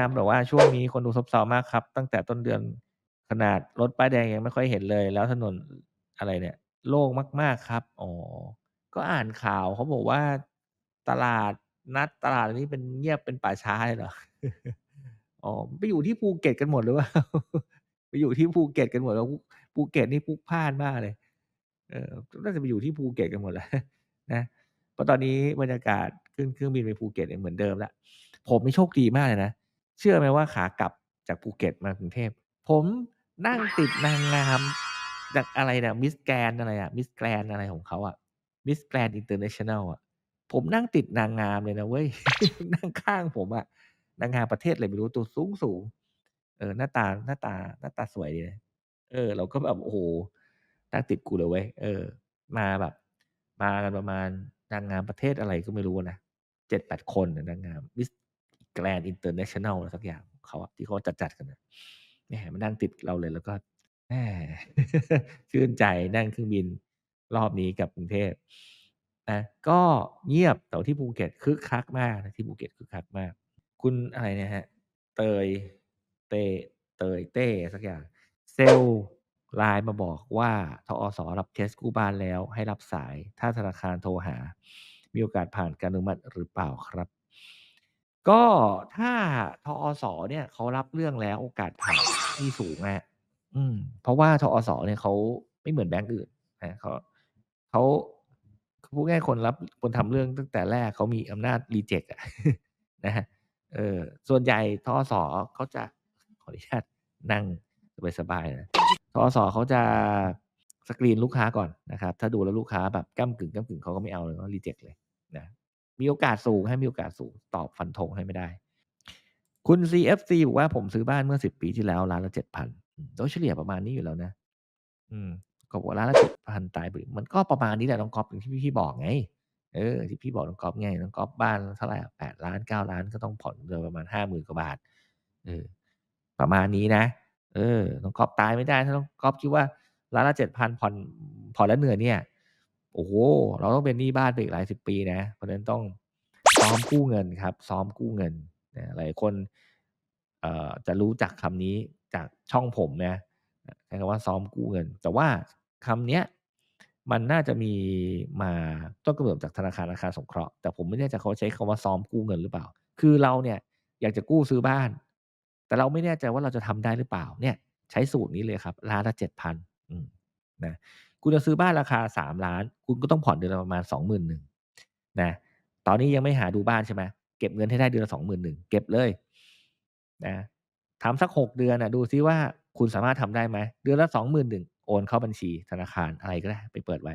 นำบอกว่าช่วงนี้คนดูซบเซามากครับ ตั้งแต่ต้นเดือนขนาดรถป้ายแดงยังไม่ค่อยเห็นเลย แล้วถนนอะไรเนี่ย โล่งมาก ๆครับอ๋อก็อ่านข่าวเขาบอกว่าตลาดนัดตลาดนี้เป็นเงียบเป็นป่าช้าเลยเหรอ?อ๋อไปอยู่ที่ภูเก็ตกันหมดหรือเปล่า?ไปอยู่ที่ภูเก็ตกันหมดแล้วภูเก็ตนี่พุกพล่านมากเลย เออน่าจะไปอยู่ที่ภูเก็ตกันหมดแล้วนะเพราะตอนนี้บรรยากาศขึ้นเครื่องบินไปภูเก็ตเนี่ยเหมือนเดิมแล้วผมนี่โชคดีมากเลยนะ เชื่อไหมว่าขากลับจากภูเก็ตมากรุงเทพ ผมนั่งติดนางงามจากอะไรน่ะ Miss Grand อะไรอะ Miss Grand อะไรของเขาอะ Miss Grand International อะผมนั่งติดนางงามเลยนะเว้ย นั่งข้างผมอะนางงามประเทศอะไรไม่รู้ตัวสูงๆเออหน้าตาหน้าตาหน้าตาสวยดีนะเออ เราก็แบบโอ้โฮนั่งติดกูเลยเว้ยเออ มาแบบ มากันประมาณนางงามประเทศอะไรก็ไม่รู้นะ7-8คนน่ะนางงาม Miss Grand International อะไรสักอย่างเขาที่เขาจัดๆกันน่ะแหมมานั่งติดเราเลยแล้วก็แหมชื่นใจนั่งเครื่องบินรอบนี้กับกรุงเทพนะก็เงียบแต่ที่ภูเก็ตคึกคักมากนะที่ภูเก็ตคึกคักมาก คุณอะไรเนี่ยครับเตยเตเตยเต้สักอย่าง เซลส์ LINE มาบอกว่าธอส.รับเคสกู้บ้านแล้วให้รับสาย ถ้าธนาคารโทรหา มีโอกาสผ่านการอนุมัติหรือเปล่าครับ? ก็ถ้าธอส.เนี่ย เขารับเรื่องแล้ว โอกาสผ่านมีสูงอะอืม เพราะว่าธอส.เนี่ย เขาไม่เหมือนแบงก์อื่นนะเขา เขาพูดง่าย ๆ คนรับ คนทำเรื่องตั้งแต่แรก เขามีอำนาจรีเจ็กอะ นะครับ เออ ส่วนใหญ่ธอส.เขาจะ ขออนุญาตนั่งสบาย ๆ นะธอส.เขาจะ สกรีน ลูกค้าก่อนนะครับ ถ้าดูแล้วลูกค้าแบบก้ำกึ่ง ๆ เขาก็ไม่เอาเลย เขารีเจ็กเลยนะ มีโอกาสสูงครับมีโอกาสสูง ตอบฟันธงให้ไม่ได้ คุณ CFC บอกว่าผมซื้อบ้านเมื่อ10ปีที่แล้วล้านละ7,000อืมโดยเฉลี่ยประมาณนี้อยู่แล้วนะ อืมก็บอกว่าล้านละ7,000ตายไปมันก็ประมาณนี้แหละน้องก๊อฟอย่างที่พี่บอกไง เออ ที่พี่บอกน้องก๊อฟไงน้องก๊อฟบ้านเท่าไรอะ8,000,000 9,000,000ก็ต้องผ่อนเดือนประมาณ50,000กว่าบาท เออ ประมาณนี้นะ เออ น้องก๊อฟตายไม่ได้ ถ้าน้องก๊อฟคิดว่าล้านละ7,000ผ่อนผ่อนแล้วเหนื่อยเนี่ย โอ้โฮเราต้องเป็นหนี้บ้านไปอีกหลายสิบปีนะเพราะฉะนั้นต้องซ้อมกู้เงินครับ ซ้อมกู้เงินนะหลายคนเอ่อจะรู้จักคำนี้จากช่องผมนะใช้คำว่าซ้อมกู้เงิน แต่ว่าคำเนี้ยมันน่าจะมีมาต้นกำเนิดจากธนาคารอาคารสงเคราะห์แต่ผมไม่แน่ใจเขาใช้คำว่าซ้อมกู้เงินหรือเปล่า คือเราเนี่ยอยากจะกู้ซื้อบ้าน แต่เราไม่แน่ใจว่าเราจะทำได้หรือเปล่าเนี่ย ใช้สูตรนี้เลยครับล้านละ7,000อืมนะ คุณจะซื้อบ้านราคา3,000,000คุณก็ต้องผ่อนเดือนละประมาณ21,000นะตอนนี้ยังไม่หาดูบ้านใช่ไหมเก็บเงินให้ได้เดือนละ21,000เก็บเลยนะทำสัก6เดือนอะดูซิว่าคุณสามารถทำได้ไหมเดือนละ21,000โอนเข้าบัญชีธนาคารอะไรก็ได้ไปเปิดไว้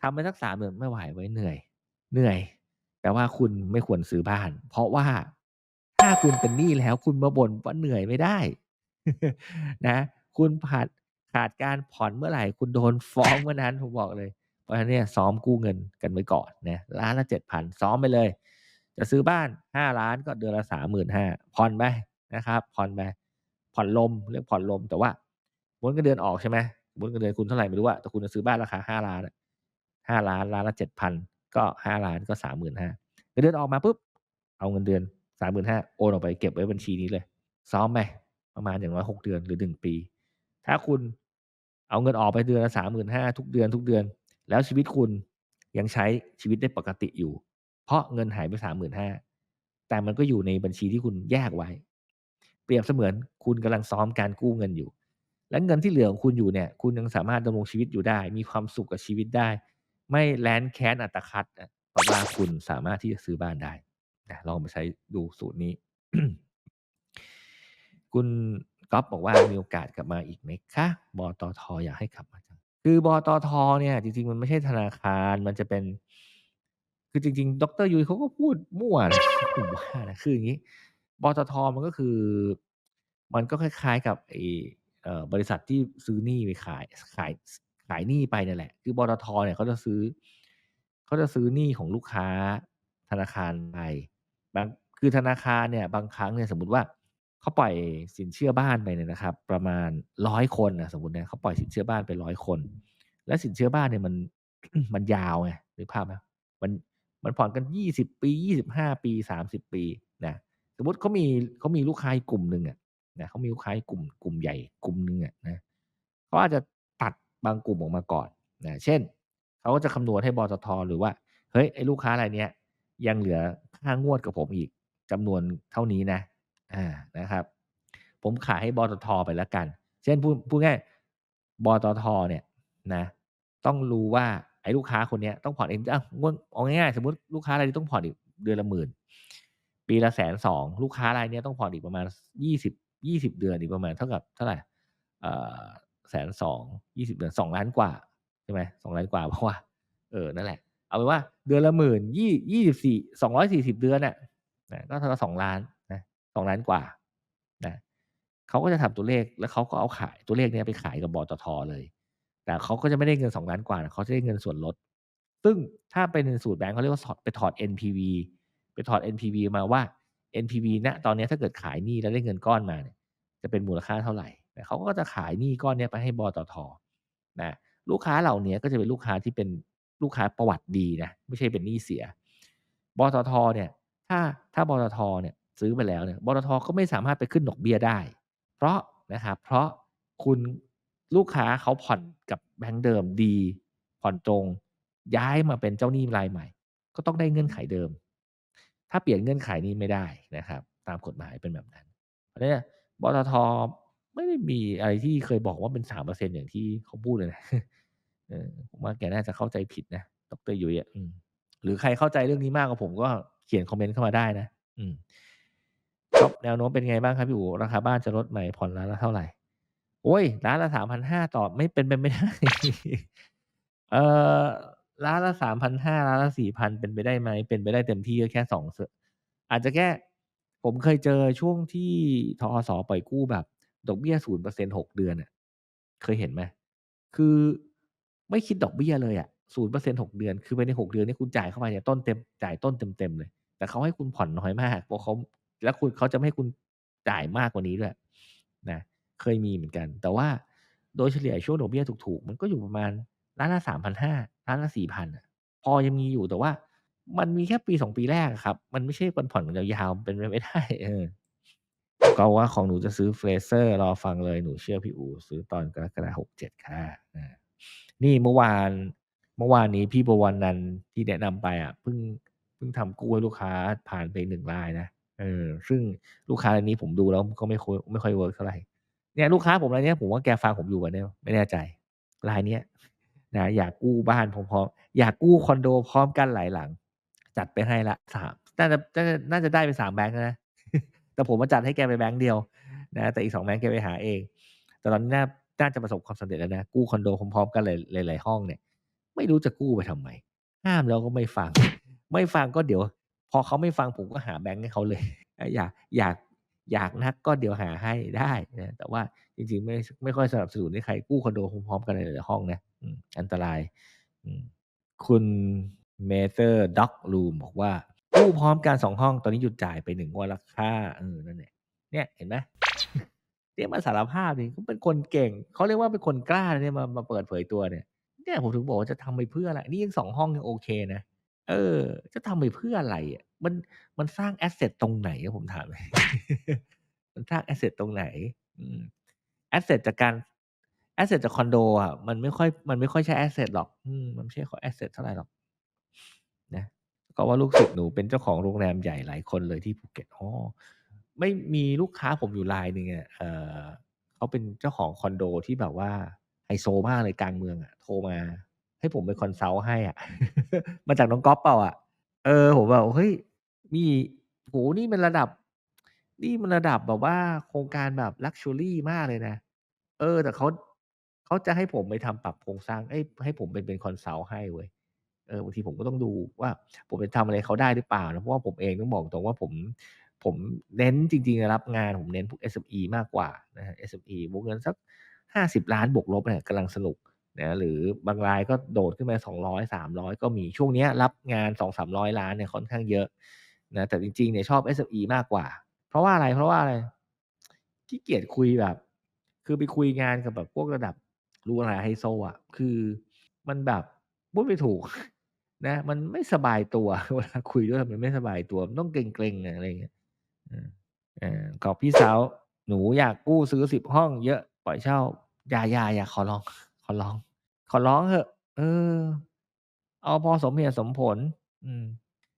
ทำไปสัก3เดือนไม่ไหวเว้เหนื่อย เหนื่อยแปลว่าคุณไม่ควรซื้อบ้าน เพราะว่าถ้าคุณเป็นหนี้แล้วคุณมาบ่นว่าเหนื่อยไม่ได้ นะ คุณขาด ขาดการผ่อนเมื่อไหร่คุณโดนฟ้องเมื่อนั้นผมบอกเลย เพราะฉะนั้นเนี่ยซ้อมกู้เงินกันไว้ก่อนนะล้านละ7,000ซ้อมไปเลย จะซื้อบ้าน5,000,000ก็เดือนละ35,000ผ่อนไปนะครับ ผ่อนไปผ่อนลมเรียกผ่อนลมแต่ว่าสมมุติเงินเดือนออกใช่ไหมสมมุติเงินเดือนคุณเท่าไหร่ไม่รู้อะแต่คุณจะซื้อบ้านราคา5,000,000อะ5,000,000ล้านละ7,000ก็5,000,000ก็35,000เงินเดือนออกมาปุ๊บเอาเงินเดือน35,000โอนออกไปเก็บไว้บัญชีนี้เลย ซ้อมไปประมาณอย่างน้อย6เดือนหรือ1ปี ถ้าคุณ เอาเงินออกไปเดือนละ35,000ทุกเดือนๆแล้วชีวิตคุณยังใช้ชีวิตได้ปกติอยู่ เพราะเงินหายไป35,000แต่มันก็อยู่ในบัญชีที่คุณแยกไว้ เปรียบเสมือนคุณกำลังซ้อมการกู้เงินอยู่ และเงินที่เหลือของคุณอยู่เนี่ย คุณยังสามารถดำรงชีวิตอยู่ได้ มีความสุขกับชีวิตได้ ไม่แร้นแค้นอัตคัดเพราะว่าคุณสามารถที่จะซื้อบ้านได้นะลองไปใช้ดูสูตรนี้ คุณ ก๊อฟบอกว่ามีโอกาสกลับมาอีกไหมคะบอตอท.อยากให้กลับมาจังคือบอตอท.เนี่ยจริงๆ มันไม่ใช่ธนาคารมันจะเป็น คือจริง ๆ ดร.ยุ้ยเขาก็พูดมั่วนะผมว่านะคืออย่างงี้บตท.มันก็คือ มันก็คล้าย ๆ กับไอ้เออบริษัทที่ซื้อหนี้ไปขายขายขายหนี้ไปนี่ยแหละ คือบตท.เนี่ยเขาจะซื้อเขาจะซื้อหนี้ของลูกค้าธนาคารไปบางคือธนาคารเนี่ย บางครั้งเนี่ยสมมติว่า เขาปล่อยสินเชื่อบ้านไปเนี่ยนะครับ ประมาณ100คนนะสมมตินะเขาปล่อยสินเชื่อบ้านไป100คน แล้วสินเชื่อบ้านเนี่ยมันมันยาวไงนึกภาพไหมมันมันผ่อนกัน20ปี25ปี30ปีนะสมมติเขามีเขามีลูกค้ากลุ่มหนึ่งอะนะเขามีลูกค้ากลุ่มกลุ่มใหญ่กลุ่มหนึ่งอะนะเขาอาจจะตัดบางกลุ่มออกมาก่อนนะเช่นเขาก็จะคำนวณให้บตทหรือว่าเฮ้ยไอ้ลูกค้ารายเนี้ยยังเหลือค่างวดกับผมอีกจำนวนเท่านี้นะ อานะครับ ผมขายให้บตทไปแล้วกัน เช่นพูดพูดง่ายบตทเนี่ยนะต้องรู้ว่าไอ้ลูกค้าคนเนี้ยต้องผ่อนเองอ้าวงวดเอาง่ายๆสมมติลูกค้ารายนี้ต้องผ่อนอีกเดือนละหมื่น ปีละแสนสองลูกค้ารายเนี้ยต้องผ่อนอีกประมาณยี่สิบยี่สิบเดือนอีกประมาณเท่ากับเท่าไหรเอ่อแสนสองยี่สิบเดือนสองล้านกว่าใช่ไหมสองล้านกว่าเพราะว่าเออนั่นแหละ เอาเป็นว่าเดือนละหมื่นยี่ยี่สิบสี่สองร้อยสี่สิบเดือนน่ะนะก็เท่ากับสองล้าน สองล้านกว่านะเขาก็จะทำตัวเลขแล้วเขาก็เอาขายตัวเลขเนี้ยไปขายกับบตทเลย แต่เขาก็จะไม่ได้เงินสองล้านกว่านะเขาจะได้เงินส่วนลด ซึ่งถ้าเป็นสูตรแบงก์เขาเรียกว่าไปถอด NPV ไปถอด NPV มาว่า NPV ณตอนนี้ถ้าเกิดขายหนี้แล้วได้เงินก้อนมาเนี่ยจะเป็นมูลค่าเท่าไหรแต่เขาก็จะขายหนี้ก้อนเนี้ยไปให้บตทนะลูกค้าเหล่านี้ก็จะเป็นลูกค้าที่เป็นลูกค้าประวัติดีนะไม่ใช่เป็นหนี้เสียบตทเนี่ย ถ้าถ้าบตทเนี่ย ซื้อไปแล้วเนี่ยบตทก็ไม่สามารถไปขึ้นดอกเบี้ยได้ เพราะนะครับเพราะคุณลูกค้าเขาผ่อนกับแบงก์เดิมดี ผ่อนตรง ย้ายมาเป็นเจ้าหนี้รายใหม่ ก็ต้องได้เงื่อนไขเดิม ถ้าเปลี่ยนเงื่อนไขนี้ไม่ได้นะครับ ตามกฎหมายเป็นแบบนั้น เพราะนั้บตทไม่ได้มีอะไรที่เคยบอกว่าเป็น3%อร์เซ็นอย่างที่เขาพูดเลยนะผมว่าแกน่าจะเข้าใจผิดนะดรยุ้ยอะอืมหรือใครเข้าใจเรื่องนี้มากกว่าผมก็เขียนคอมเมนต์เข้ามาได้นะ อืม ครับแนวโน้มเป็นไงบ้างครับพี่อู๋ราคาบ้านจะลดใหมผ่อนล้านละเท่าไหร่ โอ๊ยล้านละ3,500ต่อไม่เป็นไปไม่ได้ เอ่อล้านละ3,500ล้านละ4,000เป็นไปได้ไหมเป็นไปได้เต็มที่ก็แค่2สอาจจะแค่ผมเคยเจอช่วงที่ทกสปล่อยกู้แบบ ดอกเบี้ย0% 6เปอร์เซ็นหกเดือนอะเคยเห็นไหมคือไม่คิดดอกเบี้ยเลยอะ0% 6เปอร์เซ็นหกเดือน คือภายใน6เดือนนี่คุณจ่ายเข้าไปเนี่ยต้นเต็มจ่ายต้นเต็มๆเลย แต่เขาให้คุณผ่อนน้อยมากเพราะเขา แล้วคุณเขาจะไม่ให้คุณจ่ายมากกว่านี้ด้วยนะเคยมีเหมือนกัน แต่ว่าโดยเฉลี่ยช่วงดอกเบี้ยถูกๆ มันก็อยู่ประมาณล้านละ3,500ล้านละ4,000อะพอยังมีอยู่แต่ว่ามันมีแค่ปี2ปีแรกครับ มันไม่ใช่วันผ่อนยาวๆเป็นไปไม่ได้เออก็ว่าของหนูจะซื้อ Fraser รอฟังเลยหนูเชื่อพี่อู๋ซื้อตอนกรกฎาคม67ค่ะนี่เมื่อวานเมื่อวานนี้พี่บวรนันที่แนะนำไปอะเพิ่งเพิ่งทำกู้ให้ลูกค้าผ่านไป1รายนะ เออซึ่งลูกค้ารายนี้ผมดูแล้วก็ไม่ค่อยไม่ค่อยเวิร์กเท่าไหร่เนี่ยลูกค้าผมรายนี้ผมว่าแกฟังผมอยู่เปล่าเนี่ยไม่แน่ใจรายเนี้ยนะอยากกู้บ้านพร้อมๆอยากกู้คอนโดพร้อมกันหลายหลัง จัดไปให้ล้วสามน่าจะน่าจะน่าจะได้ไป3แบงก์นะแต่ผมมาจัดให้แกไปแบงก์เดียวนะแต่อีก2แบงก์แกไปหาเอง แต่ตอนนี้น่าน่าจะประสบความสำเร็จแล้วนะกู้คอนโดพร้อมๆกันหลายหลายๆห้องเนี่ย ไม่รู้จะกู้ไปทำไมห้ามแล้วก็ไม่ฟัง ไม่ฟังก็เดี๋ยว พอเขาไม่ฟังผมก็หาแบงก์ให้เขาเลย อยากอยากอยากนักก็เดี๋ยวหาให้ได้นะแต่ว่าจริงๆ ไม่ไม่ค่อยสนับสนุนให้ใครกู้คอนโดพร้อมๆกันหลายห้องนะอันตรายคุณ Mather Dog Room บอกว่ากู้พร้อมกัน2ห้องตอนนี้หยุดจ่ายไป1งวดแล้วค่ะเออนั่นแหละเนี่ยเห็นไหมเนี่ยมาสารภาพดิเขาเป็นคนเก่ง เขาเรียกว่าเป็นคนกล้าเนี่ยมามาเปิดเผยตัวเนี่ยเนี่ยผมถึงบอกว่าจะทำไปเพื่ออะไรนี่ยัง2ห้องยังโอเคนะ เออ จะทำไปเพื่ออะไรอะ มัน มันสร้างแอสเซตตรงไหนอะผมถาม มันสร้างแอสเซตตรงไหน อืม แอสเซตจากการแอสเซตจากคอนโดอะ มันไม่ค่อย มันไม่ค่อยใช่แอสเซตหรอก อืม มันไม่ใช่ขอแอสเซตเท่าไหร่หรอก นะ ก็ว่าลูกศิษย์หนูเป็นเจ้าของโรงแรมใหญ่หลายคนเลยที่ภูเก็ต อ๋อ ไม่มีลูกค้าผมอยู่รายหนึ่งอะเอ่อเขาเป็นเจ้าของคอนโดที่แบบว่าไฮโซมากเลยกลางเมืองอะ โทรมา ให้ผมไปคอนซัลต์ให้อะ มาจากน้องก๊อฟเปล่าอะ เออ ผมแบบเฮ้ย มีโอ้โฮนี่มันระดับ นี่มันระดับแบบว่าโครงการแบบ Luxury มากเลยนะ เออ แต่เขาเขาจะให้ผมไปทำปรับโครงสร้างเอ๊ยให้ผมไปเป็นคอนซัลต์ให้เว้ย เออบางทีผมก็ต้องดูว่า ผมจะทำอะไรเขาได้หรือเปล่านะ เพราะว่าผมเองต้องบอกตรงว่าผม ผมเน้นจริงๆอะรับงานผมเน้นพวก SME มากกว่านะครับ SME วงเงินสัก50ล้านบวกลบเนี่ยกำลังสนุก นะหรือบางรายก็โดดขึ้นมา200 300 ก็มีช่วงนี้รับงาน 2-300 ล้านเนี่ยค่อนข้างเยอะนะแต่จริงๆเนี่ยชอบ SME มากกว่า เพราะว่าอะไรเพราะว่าอะไรขี้เกียจคุยแบบ คือไปคุยงานกับแบบพวกระดับรูหราไฮโซอะ คือมันแบบพูดไม่ถูกนะมันไม่สบายตัวเวลาคุยด้วยมันไม่สบายตัวมันต้องเกร็งๆอะไรอย่างเงี้ยเออืมเอ่อก็พี่สาวหนูอยากกู้ซื้อ10ห้องเยอะปล่อยเช่าอย่าๆๆขอร้อง ขอร้อง ขอร้องเถอะ เออ เอาพอสมเหตุสมผล อืม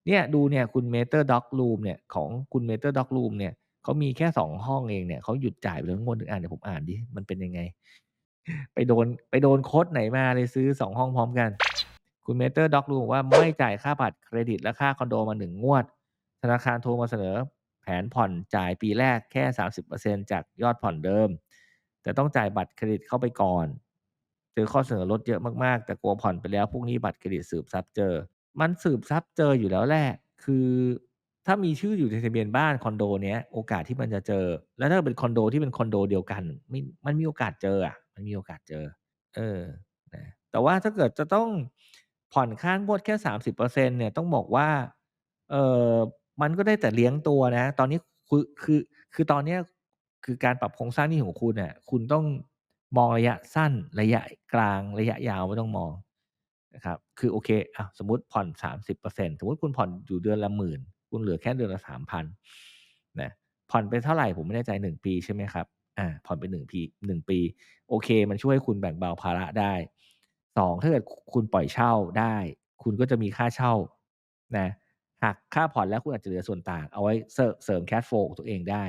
เนี่ยดูเนี่ยคุณ Mater Dock Room เนี่ยของคุณ Mater Dock Room เนี่ยเขามีแค่2ห้องเองเนี่ยเขาหยุดจ่ายไปแล้วงวดหนึ่งอ่านเดี๋ยวผมอ่านดิมันเป็นยังไง ไปโดนไปโดนโคดไหนมาเลยซื้อ2ห้องพร้อมกัน คุณ Mater Dock Room บอกว่าไม่จ่ายค่าบัตรเครดิตและค่าคอนโดมา1งวด ธนาคารโทรมาเสนอแผนผ่อนจ่ายปีแรกแค่ 30%จากยอดผ่อนเดิม แต่ต้องจ่ายบัตรเครดิตเข้าไปก่อน เจอข้อเสนอลดเยอะมากๆ แต่กลัวผ่อนไปแล้วพวกนี้บัตรเครดิตสืบทรัพย์เจอ มันสืบทรัพย์เจออยู่แล้วแหละคือถ้ามีชื่ออยู่ในทะเบียนบ้านคอนโดเนี้ยโอกาสที่มันจะเจอ แล้วถ้าเป็นคอนโดที่เป็นคอนโดเดียวกันไม่มันมีโอกาสเจออะ มันมีโอกาสเจอ เออนะแต่ว่าถ้าเกิดจะต้องผ่อนค่างวดแค่30%เปอร์เซ็นต์เนี่ยต้องบอกว่าเออมันก็ได้แต่เลี้ยงตัวนะ ตอนนี้คือคือคือตอนเนี้ยคือการปรับโครงสร้างหนี้ของคุณน่ะคุณต้อง มองระยะสั้นระยะกลางระยะยาวไม่ต้องมองนะครับคือโอเคอะสมมติผ่อน 30%สมมติคุณผ่อนอยู่เดือนละหมื่นคุณเหลือแค่เดือนละ3,000นนะผ่อนไปเท่าไหร่ผมไม่แน่ใจ1ปีใช่ไหมครับอ่าผ่อนไป1พี1ปี โอเค มันช่วยให้คุณแบ่งเบาภาระได้2ถ้าเกิดคุณปล่อยเช่าได้ คุณก็จะมีค่าเช่านะหักค่าผ่อนแล้วคุณอาจจะเหลือส่วนต่าง เอาไว้เสริม cash flow ของตัวเองได้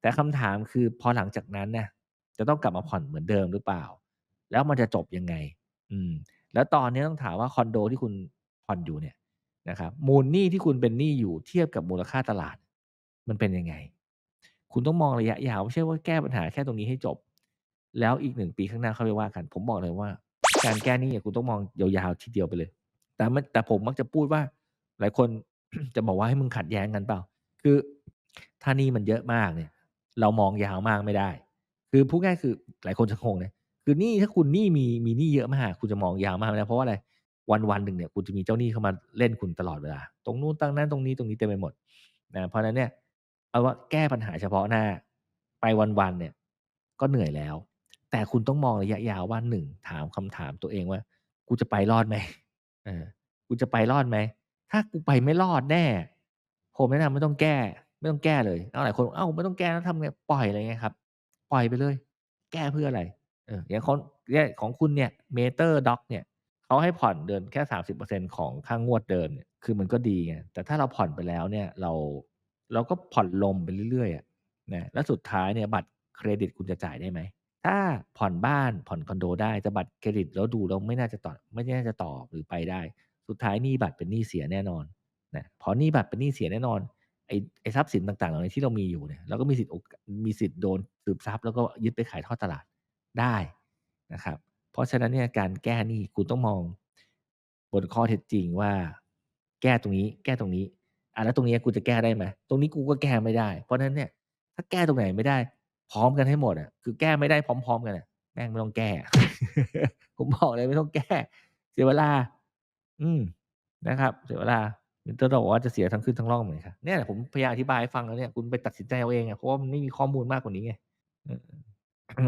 แต่คำถามคือพอหลังจากนั้นน่ะ จะต้องกลับมาผ่อนเหมือนเดิมหรือเปล่า แล้วมันจะจบยังไง อืม แล้วตอนนี้ต้องถามว่าคอนโดที่คุณผ่อนอยู่เนี่ยนะครับมูลหนี้ที่คุณเป็นหนี้อยู่เทียบกับมูลค่าตลาด มันเป็นยังไง คุณต้องมองระยะยาวไม่ใช่ว่าแก้ปัญหาแค่ตรงนี้ให้จบ แล้วอีก1ปีข้างหน้าค่อยไปว่ากัน ผมบอกเลยว่า การแก้หนี้คุณต้องมองยาวๆทีเดียวไปเลย แต่มันแต่ผมมักจะพูดว่า หลายคนจะบอกว่าให้มึงขัดแย้งกันเปล่า คือถ้านี้มันเยอะมากเนี่ย เรามองยาวมากไม่ได้ คือพูดง่ายคือหลายคนจะงงนะคือหนี้ถ้าคุณหนี้มีมีหนี้เยอะมากคุณจะมองยาวมากไม่ได้เพราะว่าอะไรวันวันหนึ่งเนี่ยคุณจะมีเจ้าหนี้เข้ามาเล่นคุณตลอดเวลา ตรงนู้นตรงนั้นตรงนี้ตรงนี้เต็มไปหมดนะเพราะนั้นเนี่ยเอาว่าแก้ปัญหาเฉพาะหน้าไปวันๆเนี่ย ก็เหนื่อยแล้ว แต่คุณต้องมองระยะยาวว่าหนึ่งถามคำถามตัวเองว่า กูจะไปรอดไหมเออกูจะไปรอดไหมถ้ากูไปไม่รอดแน่ผมแนะนำไม่ต้องแก้ ไม่ต้องแก้เลยอ้าหลายคนอ้าวไม่ต้องแก้แล้วทำไงปล่อยอะไรเงี้ยครับ ปล่อยไปเลย แก้เพื่ออะไรเอออย่างของเนี่ยของคุณเนี่ย Mater Dock เนี่ยเขาให้ผ่อนเดือนแค่30%ของค่างวดเดิมเนี่ยคือมันก็ดีไงแต่ถ้าเราผ่อนไปแล้วเนี่ยเราเราก็ผ่อนลมไปเรื่อยๆนะแล้วสุดท้ายเนี่ยบัตรเครดิตคุณจะจ่ายได้ไหมถ้าผ่อนบ้านผ่อนคอนโดได้แต่บัตรเครดิตแล้วดูแล้วไม่น่าจะต่อไม่น่าจะต่อหรือไปได้ สุดท้ายหนี้บัตรเป็นหนี้เสียแน่นอนนะพอหนี้บัตรเป็นหนี้เสียแน่นอน ไอ้ไอ้ทรัพย์สินต่างๆเหล่านี้ที่เรามีอยู่เนี่ยเราก็มีสิทธิ์โอกมีสิทธิ์โดนสืบทรัพย์แล้วก็ยึดไปขายทอดตลาดได้นะครับ เพราะฉะนั้นเนี่ยการแก้นี้คุณต้องมองบนข้อเท็จจริงว่า แก้ตรงนี้ แก้ตรงนี้อะแล้วตรงนี้กูจะแก้ได้ไหมตรงนี้กูก็แก้ไม่ได้ เพราะฉะนั้นเนี่ย ถ้าแก้ตรงไหนไม่ได้ พร้อมกันให้หมดอะคือแก้ไม่ได้พร้อม ๆ กันอะแม่งไม่ต้องแก้ ผมบอกเลยไม่ต้องแก้ เสียเวลา อืมนะครับ เสียเวลา มินเตอร์บอกว่าจะเสียทั้งขึ้นทั้งล่องเหมือนกันเนี่ยผมพยายามอธิบายให้ฟังแล้วเนี่ยคุณไปตัดสินใจเอาเองอะเพราะว่ามันไม่มีข้อมูลมากกว่านี้ไงเออ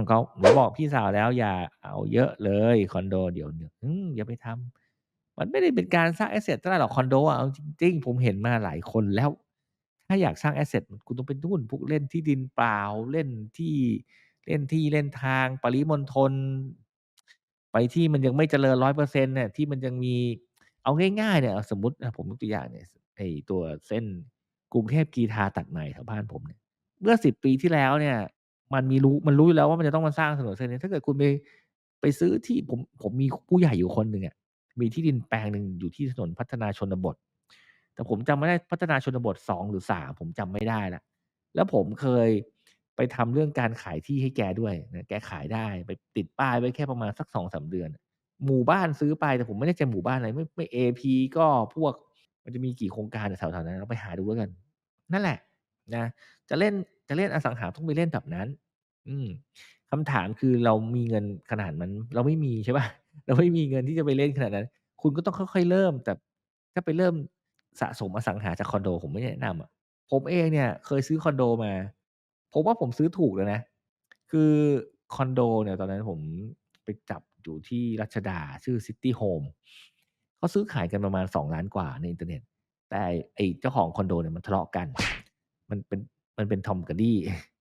เขาหนูบอกพี่สาวแล้วอย่าเอาเยอะเลยคอนโดเดี๋ยวเนี่ยอย่าไปทำมันไม่ได้เป็นการสร้าง asset เท่าไรหรอกคอนโดอะเอาจริงๆผมเห็นมาหลายคนแล้ว ถ้าอยากสร้าง asset คุณต้องไปนู่นพวกเล่นที่ดินเปล่าเล่นที่เล่นที่เล่นทางปริมณฑลไปที่มันยังไม่เจริญ100%เปอร์เซ็นต์เนี่ยที่มันยังมี เอาง่ายๆเนี่ยสมมติอะผมยกตัวอย่างเนี่ยไอ้ตัวเส้นกรุงเทพกรีฑาตัดใหม่แถวบ้านผมเนี่ยเมื่อ10ปีที่แล้วเนี่ย มันมีรู้มันรู้อยู่แล้วว่ามันจะต้องมาสร้างถนนเส้นนี้ถ้าเกิดคุณไปไปซื้อที่ผมผมมีผู้ใหญ่อยู่คนหนึ่งอะมีที่ดินแปลงหนึ่งอยู่ที่ถนนพัฒนาชนบท แต่ผมจำไม่ได้พัฒนาชนบท2หรือ3ผมจำไม่ได้ล้วแล้วผมเคยไปทำเรื่องการขายที่ให้แกด้วยนะแกขายได้ไปติดป้ายไว้แค่ประมาณสัก2-3เดือน หมู่บ้านซื้อไปแต่ผมไม่แน่ใจหมู่บ้านอะไรไม่ไม่ AP ก็พวกมันจะมีกี่โครงการแถวๆนั้นเราไปหาดูแล้วกัน นั่นแหละนะจะเล่นจะเล่นอสังหาต้องไปเล่นแบบนั้น อืมคำถามคือเรามีเงินขนาดนั้นเราไม่มีใช่เปล่าเราไม่มีเงินที่จะไปเล่นขนาดนั้น คุณก็ต้องค่อยๆเริ่ม แต่ถ้าไปเริ่มสะสมอสังหาจากคอนโด ผมไม่แนะนำอะผมเองเนี่ย เคยซื้อคอนโดมาผมว่าผมซื้อถูกเลยนะ คือคอนโดเนี่ยตอนนั้นผมไปจับ อยู่ที่รัชดาชื่อ City Home เขาซื้อขายกันประมาณ 2 ล้านกว่าในอินเทอร์เน็ต แต่ไอ้เจ้าของคอนโดเนี่ยมันทะเลาะกัน มันเป็นมันเป็นทอมกับดี้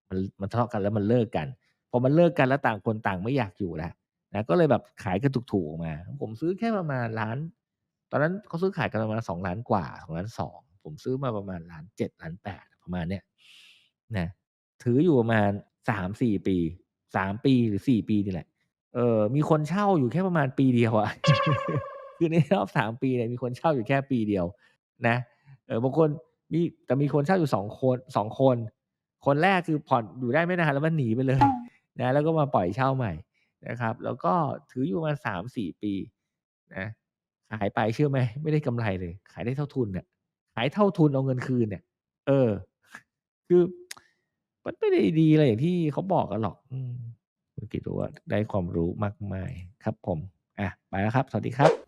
มันมันทะเลาะกันแล้วมันเลิกกันพอมันเลิกกันแล้วต่างคนต่างไม่อยากอยู่แล้วนะก็เลยแบบขายกันถูกๆออกมา ผมซื้อแค่ประมาณล้าน ตอนนั้นเขาซื้อขายกันประมาณ2 0 0 0 0กว่า2 2 0 0 0ผมซื้อมาประมาณ1 7 0 0 0 8ปดประมาณเนี้ยนะถืออยู่ประมาณ3-4ปี3ปีหรือ4ปีนี่แหละ เออมีคนเช่าอยู่แค่ประมาณปีเดียวอะคือในรอบ3ปีเนี่ยมีคนเช่าอยู่แค่ปีเดียว นะเออบางคนมีแต่มีคนเช่าอยู่2คน2คน คนแรกคือผ่อนอยู่ได้ไม่นานแล้วมันหนีไปเลย นะ แล้วก็มาปล่อยเช่าใหม่นะครับ แล้วก็ถืออยู่ประมาณ3-4ปี นะขายไปเชื่อไหมไม่ได้กำไรเลย ขายได้เท่าทุนน่ะขายเท่าทุนเอาเงินคืนเนี่ย เออ คือมันไม่ได้ดีอะไรอย่างที่เขาบอกกันหรอก อื มคุณคิดดูว่าได้ความรู้มากมายครับผม อะ ไปแล้วครับ สวัสดีครับ